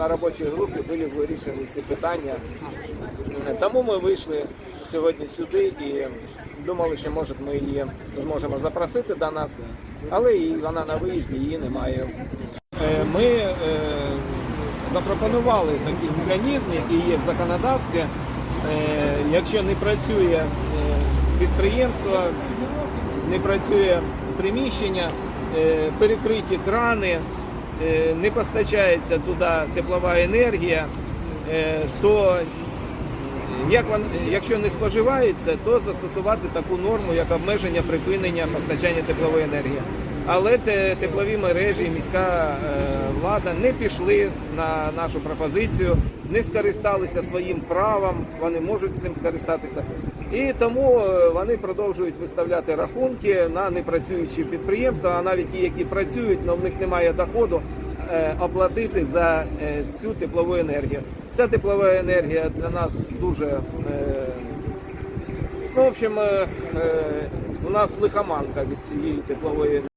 на робочій групі були вирішені ці питання. Тому ми вийшли сьогодні сюди і думали, що може ми її зможемо запросити до нас, але і вона на виїзді її немає. Е, Ми е, запропонували такий механізм, який є в законодавстві. Е, Якщо не працює підприємство, не працює приміщення, перекриті крани, не постачається туди теплова енергія, е, то якщо не споживається, то застосувати таку норму, як обмеження припинення постачання теплової енергії. Але те- теплові мережі і міська е, влада не пішли на нашу пропозицію, не скористалися своїм правом, вони можуть цим скористатися. І тому е, вони продовжують виставляти рахунки на непрацюючі підприємства, а навіть ті, які працюють, але в них немає доходу, е, оплатити за цю теплову енергію. Ця теплова енергія для нас дуже ну, в общем, у нас лихоманка від цієї теплової енергії.